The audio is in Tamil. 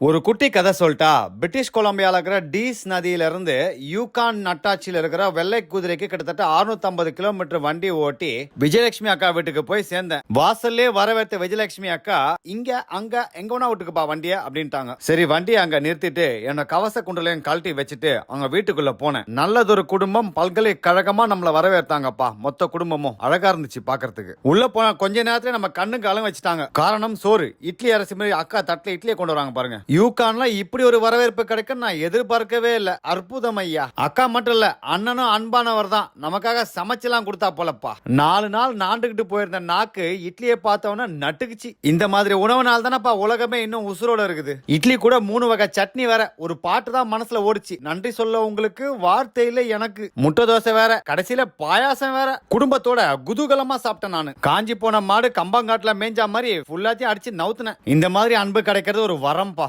ஒரு குட்டி கதை சொல்லிட்டா பிரிட்டிஷ் கொலம்பியாவில் இருக்கிற டீஸ் நதியிலிருந்து யூகான் நட்டாட்சியில் இருக்கிற வெள்ளை குதிரைக்கு கிட்டத்தட்ட 650 கிலோமீட்டர் வண்டி ஓட்டி விஜயலட்சுமி அக்கா வீட்டுக்கு போய் சேர்ந்தேன். வாசல்லே வரவேற்ற விஜயலட்சுமி அக்கா இங்க அங்க எங்க வேணா வீட்டுக்குப்பா வண்டிய அப்படின்ட்டாங்க. சரி வண்டியை அங்க நிறுத்திட்டு என்னோட கவச குண்டலையும் கழட்டி வச்சுட்டு அவங்க வீட்டுக்குள்ள போனேன். நல்லதொரு குடும்பம் பல்கலைக்கழகமா நம்மள வரவேற்றாங்கப்பா. மொத்த குடும்பமும் அழகா இருந்துச்சு பாக்குறதுக்கு. உள்ள போன கொஞ்ச நேரத்துல நம்ம கண்ணுக்கு அலம் வச்சுட்டாங்க. காரணம் சோறு. இட்லி அரிசி மாதிரி அக்கா தட்டுல இட்லியை கொண்டு வராங்க பாருங்க. யூகான்ல இப்படி ஒரு வரவேற்பு கிடைக்கும் நான் எதிர்பார்க்கவே இல்ல. அற்புதம் ஐயா. அக்கா மட்டும் இல்ல அண்ணனும் அன்பானவர் தான். நமக்காக சமைச்செல்லாம் கொடுத்தா போலப்பா. நாலு நாள் நாண்டுகிட்டு போயிருந்த நாக்கு இட்லியை பார்த்தவொன்னே நட்டுக்குச்சு. இந்த மாதிரி உணவுனால தானப்பா உலகமே இன்னும் உசுரோட இருக்குது. இட்லி கூட மூணு வகை சட்னி வேற. ஒரு பாட்டு தான் மனசுல ஓடிச்சு. நன்றி சொல்ல உங்களுக்கு வார்த்தையில எனக்கு. முட்டை தோசை வேற கடைசியில பாயாசம் வேற. குடும்பத்தோட குதூகலமா சாப்பிட்டேன் நானு. காஞ்சி போன மாடு கம்பங்காட்டுல மேஞ்சா மாதிரி ஃபுல்லாத்தையும் அடிச்சு நவுத்துனேன். இந்த மாதிரி அன்பு கிடைக்கிறது ஒரு வரம்பா.